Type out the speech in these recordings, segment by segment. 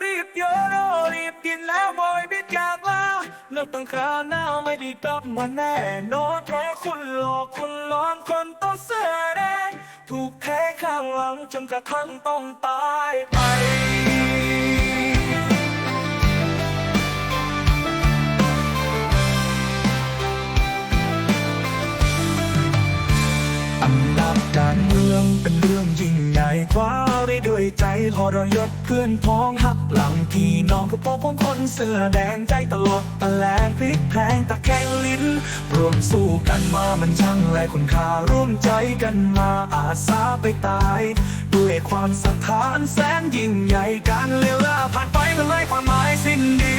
รีบโยโรรีบกินแล้วบอยบิดจากลาเลิกตั้งคราหน้าไม่ได้กลับมาแน่นอนเพราะคุณหลอกคุณหลอนคนต้องเสื้อแดงถูกแทงข้างหลังจนกระทั่งต้องตายไปอำนาจการเมืองเป็นเรื่องยิ่งใหญ่คว้า ด้ด้วยใจทรยศเพื่อนพ้องหักหลังพี่น้องก็พบของคนเสื้อแดงใจตลอดตะแลงพลิกแพงตะแคงลิ้นรวมสู้กันมามันช่างแลคุณค่าร่วมใจกันมาอาสาไปตาย ด้วยความศรัทธาอันแสนยิ่งใหญ่การเลี้ยวล่าผ่านไปมันเลยความหมายสิ้นดี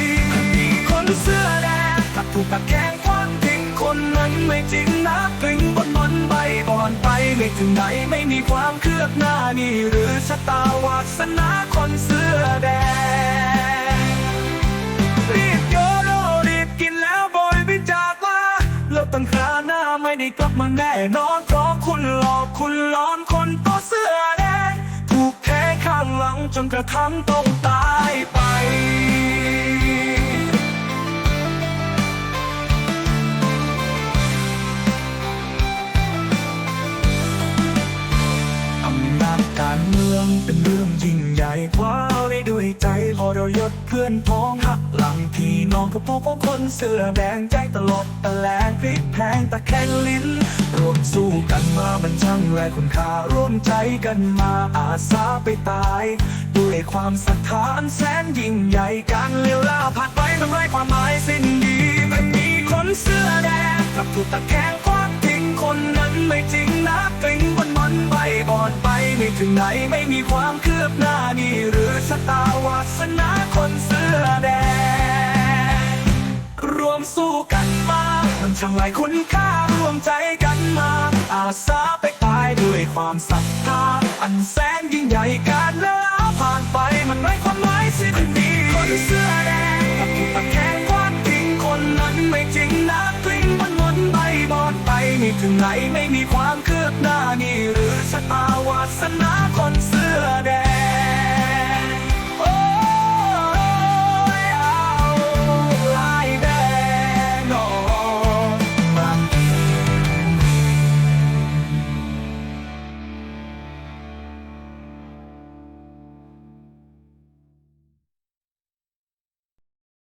คนเสื้อแดงกลับถูกตะแคงควันทิ้งคนนั้นไม่จริงนะก ถึงไหนไม่มีความเคือบหน้านี่หรือชะตาวาสนาคนเสื้อแดง รีบโยโรรีบกินแล้วบอยบิจากลาแล้วตั้งคราหน้าไม่ได้กลับมาแน่นอนเพราะคุณหลอกคุณหลอนคนตัวเสื้อแดงถูกแทงข้างหลังจนกระทั่งต้องตายไป เป็นเรื่องยิ่งใหญ่คว้าได้ด้วยใจพอเรายศเพื่อนพ้องหักหลังพี่น้องก็พบของคนเสื้อแดงใจตลบตะแลงพลิกแพงตะแคงลิ้นรวมสู้กันมามันช่างแลคุณค่าร่วมใจกันมาอาสาไปตาย ด้วยความศรัทธาอันแสนยิ่งใหญ่การเลี้ยวล่าผ่านไปมันไร้ความหมายสิ้นดีไม่มีคนเสื้อแดงกลับถูกตะแคงคว้างทิ้งคนนั้นไม่จริงนะกลิ้งบนมันใบ ไปไม่ถึงไหนไม่มีความคืบหน้านี่หรือชะตาวาสนาคนเสื้อแดง รวมสู้กันมามันช่างไรคุณค่าร่วมใจกันมา อาสาไปตายด้วยความศรัทธาอันแสนยิ่งใหญ่การเลิผ่านไปมันไร้ความหมายสิ้นดีคนเสื้อ ไปไม่ถึงไหนไม่มีความคืบหน้านี่หรือชะตาวาสนาคนเสื้อแดง